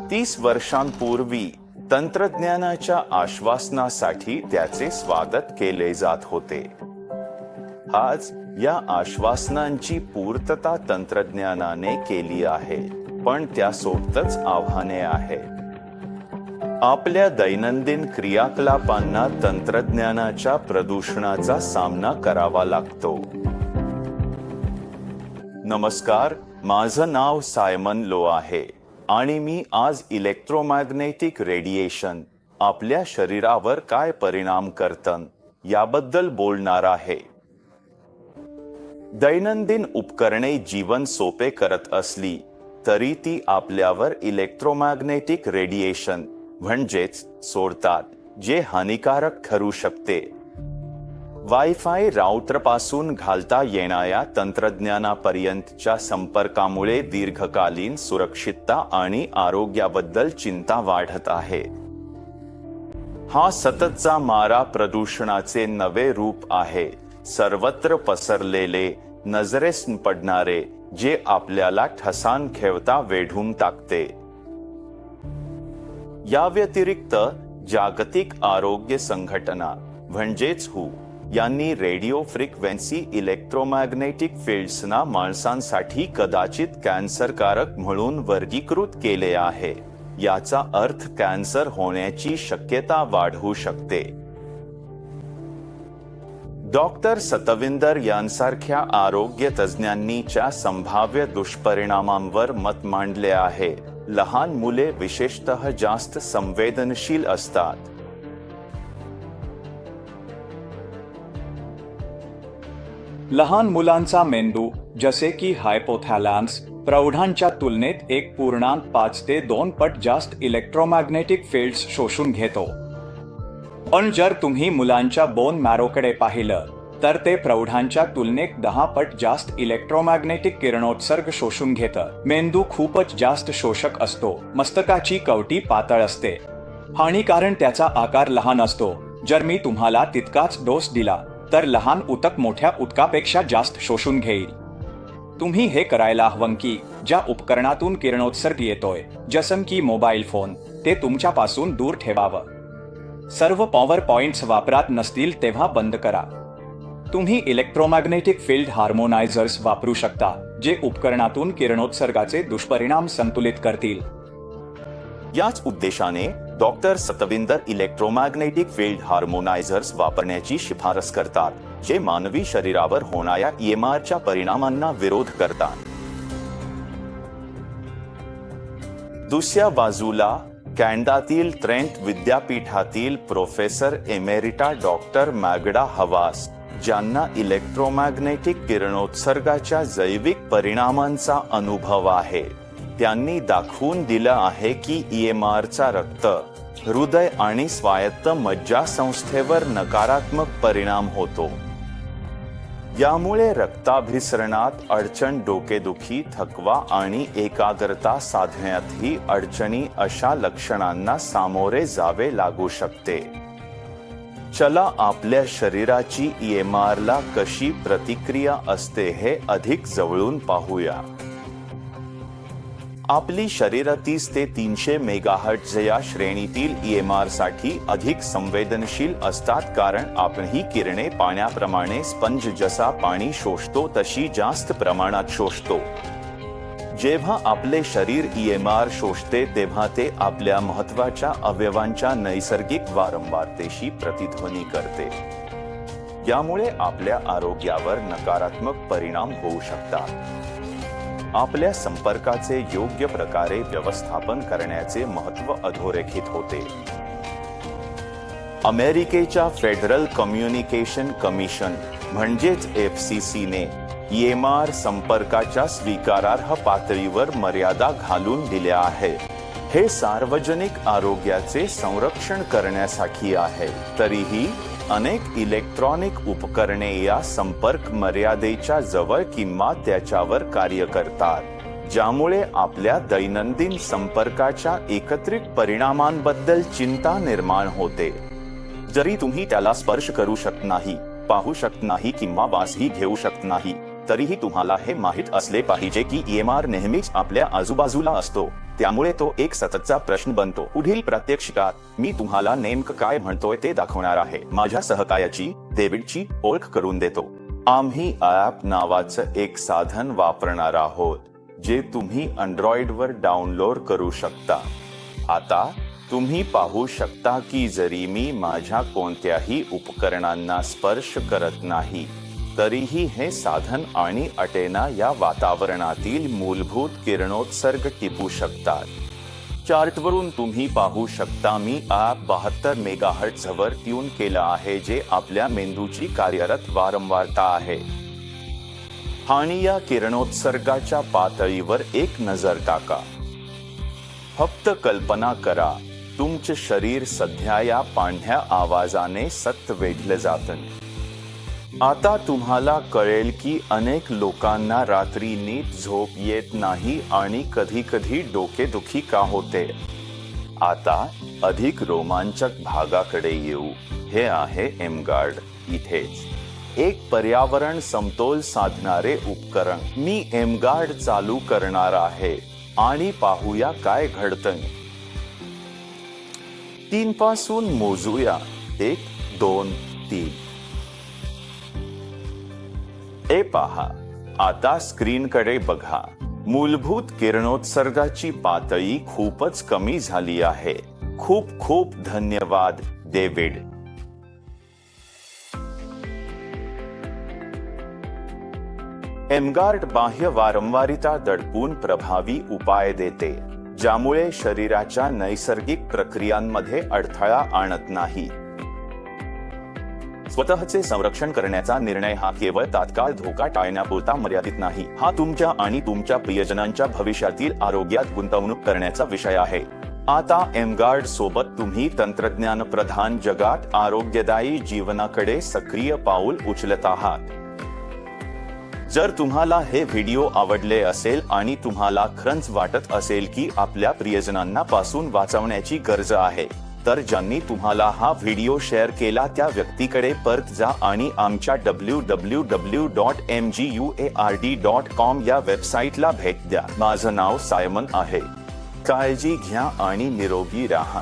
तीस वर्षांपूर्वी तंत्रज्ञानाच्या आश्वासनासाठी त्याचे स्वागत केले जात होते. आज या आश्वासनांची पूर्तता तंत्रज्ञानाने केली आहे पण त्यासोबतच आव्हाने आहेत आपल्या दैनंदिन क्रियाकलापांना तंत्रज्ञानाच्या प्रदूषणाचा सामना करावा लागतो. नमस्कार माझं नाव सायमन लो आहे. आणि मी आज इलेक्ट्रोमॅग्नेटिक रेडिएशन आपल्या शरीरावर काय परिणाम करतं याबद्दल बोलणार आहे. दैनंदिन उपकरणे जीवन सोपे करत असली तरी ती आपल्यावर इलेक्ट्रोमॅग्नेटिक रेडिएशन म्हणजेच सोडतात जे हानिकारक ठरू शकते. वायफाय राऊटरपासून घालता येणाऱ्या तंत्रज्ञानापर्यंतच्या संपर्कामुळे दीर्घकालीन सुरक्षितता आणि आरोग्याबद्दल चिंता वाढत आहे. हा सततचा मारा प्रदूषणाचे नवे रूप आहे. सर्वत्र पसरलेले नजरेस पडणारे जे आपल्याला ठसान खेळता वेढून टाकते. या व्यतिरिक्त जागतिक आरोग्य संघटना म्हणजेच हू. यांनी रेडिओ फ्रिक्वेन्सी इलेक्ट्रोमॅग्नेटिक फील्ड्सना माणसांसाठी कदाचित कॅन्सरकारक म्हणून वर्गीकृत केले आहे. याचा अर्थ कॅन्सर होण्याची शक्यता वाढू शकते. डॉक्टर सतविंदर यांसारख्या आरोग्य तज्ज्ञांनीच्या संभाव्य दुष्परिणामांवर मत मांडले आहे. लहान मुले विशेषतः जास्त संवेदनशील असतात. लहान मुलांचा मेंदू जसे की हायपोथॅलॅम्स प्रौढांच्या तुलनेत एक पूर्णांक पाच ते दोन पट जास्त इलेक्ट्रोमॅग्नेटिक फील्ड्स शोषून घेतो. पण जर तुम्ही मुलांच्या बोन मॅरोकडे पाहिलं तर ते प्रौढांच्या तुलनेत दहा पट जास्त इलेक्ट्रोमॅग्नेटिक किरणोत्सर्ग शोषून घेतं. मेंदू खूपच जास्त शोषक असतो. मस्तकाची कवटी पातळ असते. आणि कारण त्याचा आकार लहान असतो. जर मी तुम्हाला तितकाच डोस दिला तर लहान उतक मोठ्या उतकापेक्षा जास्त शोषून घेईल. तुम्ही हे करायला हवं की ज्या उपकरणातून किरणोत्सर्ग येतोय जसं की मोबाईल फोन ते तुमच्यापासून दूर ठेवावं. सर्व पॉवर पॉइंट्स वापरात नसतील तेव्हा बंद करा. तुम्ही इलेक्ट्रोमॅग्नेटिक फील्ड हार्मोनायझर्स वापरू शकता जे उपकरणातून किरणोत्सर्गाचे दुष्परिणाम संतुलित करतील. याच उद्देशाने doctor Satvinder electromagnetic field harmonisers वापरण्याची शिफारस करतात जे मानवी शरीरावर होणाऱ्या ईएमआरच्या परिणामांना विरोध करतात. दुसऱ्या बाजूला कॅनडातील ट्रेंट विद्यापीठातील professor emerita doctor Magda Havas ज्यांना इलेक्ट्रोमॅग्नेटिक किरणोत्सर्गाच्या जैविक परिणामांचा अनुभव आहे. त्यांनी दाखवून दिलं आहे की ईएमआरचा रक्त हृदय आणि स्वायत्त मज्जासंस्थेवर नकारात्मक परिणाम होतो. यामुळे रक्ताभिसरणात अडचण डोकेदुखी थकवा आणि एकाग्रता साधण्यातही अडचणी अशा लक्षणांना सामोरे जावे लागू शकते. चला आपल्या शरीराची ई एम आरला कशी प्रतिक्रिया असते हे अधिक जवळून पाहूया. आपली शरीर तीस ते तीनशे मेगाहर्ट्झ या श्रेणीतील EMR साठी अधिक संवेदनशील असतात कारण आपण ही किरणे पाण्याप्रमाणे स्पंज जसा पाणी शोषतो तशी जास्त प्रमाणात शोषतो. जेव्हा आपले शरीर EMR शोषते तेव्हा ते आपल्या महत्त्वाच्या अवयवांच्या नैसर्गिक वारंवारतेशी प्रतिध्वनी करते. यामुळे आपल्या आरोग्यावर नकारात्मक परिणाम होऊ शकतात. आपल्या संपर्काचे योग्य प्रकारे व्यवस्थापन करण्याचे महत्त्व अधोरेखित होते. अमेरिकेच्या फेडरल कम्युनिकेशन कमिशन म्हणजेच एफ सी सीने येमार संपर्काच्या स्वीकारार्ह पातळीवर मर्यादा घालून दिल्या आहे. हे सार्वजनिक आरोग्याचे संरक्षण करण्यासाठी आहे. तरीही अनेक इलेक्ट्रॉनिक उपकरणे या संपर्क मर्यादेच्या जवळ किंवा त्याच्यावर कार्य करतात ज्यामुळे आपल्या दैनंदिन संपर्काच्या एकत्रित परिणामांबद्दल चिंता निर्माण होते. जरी तुम्ही त्याला स्पर्श करू शकत नाही पाहू शकत नाही किंवा वासही घेऊ शकत नाही तरीही तुम्हाला हे माहीत असले पाहिजे की ईएमआर नेहमीच आपल्या आजूबाजूला असतो. त्यामुळे तो एक सततचा प्रश्न बनतो. पुढील प्रात्यक्षिकात मी तुम्हाला नेमकं काय म्हणतोय ते दाखवणार आहे. माझ्या सहकायाची डेव्हिडची ओळख करून देतो. आम्ही ऍप नावाचं एक साधन वापरणार आहोत जे तुम्ही अँड्रॉइड वर डाउनलोड करू शकता. आता तुम्ही पाहू शकता की जरी मी माझ्या कोणत्याही उपकरणांना स्पर्श करत नाही तरीही हे साधन आणि अटेना या वातावरणातील मूलभूत किरणोत्सर्ग टिपू शकतात. चार्टवरून तुम्ही पाहू शकता मी ॲप बहात्तर मेगाहट वर ट्यून केलं आहे जे आपल्या मेंदूची कार्यरत वारंवारता आहे. आणि या किरणोत्सर्गाच्या पातळीवर एक नजर टाका. फक्त कल्पना करा तुमचे शरीर सध्या या पांढऱ्या आवाजाने सत वेढलं जातं. आता तुम्हाला कळेल की अनेक लोकांना रात्री नीट झोप येत नाही आणि कधी कधी डोकेदुखी का होते? आता अधिक रोमांचक भागाकडे येऊ. हे आहे एमगार्ड. इथेच. एक पर्यावरण समतोल साधणारे उपकरण. मी एमगार्ड चालू करणार आहे. आणि पाहूया काय घडतं तीन पासून मोजूया. एक दोन तीन. ए पहा. आता स्क्रीनकडे बघा. मूलभूत किरणोत्सर्गाची पातळी खूपच कमी झाली आहे. खूप खूप धन्यवाद डेव्हिड. एमगार्ड बाह्य वारंवारिता दडपून प्रभावी उपाय देते ज्यामुळे शरीराच्या नैसर्गिक प्रक्रियांमध्ये अडथळा आणत नाही. स्वतःचे संरक्षण करण्याचा निर्णय हा केवळ तात्काळ धोका टाळण्यापुरता मर्यादित नाही. हा तुमच्या आणि तुमच्या प्रियजनांच्या भविष्यातील आरोग्यात गुंतवणूक करण्याचा विषय आहे. आता एमगार्ड सोबत तुम्ही तंत्रज्ञान प्रधान जगात आरोग्यदायी जीवनाकडे सक्रिय पाऊल उचलत आहात. जर तुम्हाला हे व्हिडिओ आवडले असेल आणि तुम्हाला खरंच वाटत असेल की आपल्या प्रियजनांना पासून वाचवण्याची गरज आहे तर ज्यांनी तुम्हाला हा व्हिडिओ शेअर केला त्या व्यक्तीकडे परत जा आणि आमच्या W W W dot M G U A R D dot com या वेबसाईटला भेट द्या. माझं नाव सायमन आहे. काळजी घ्या आणि निरोगी राहा.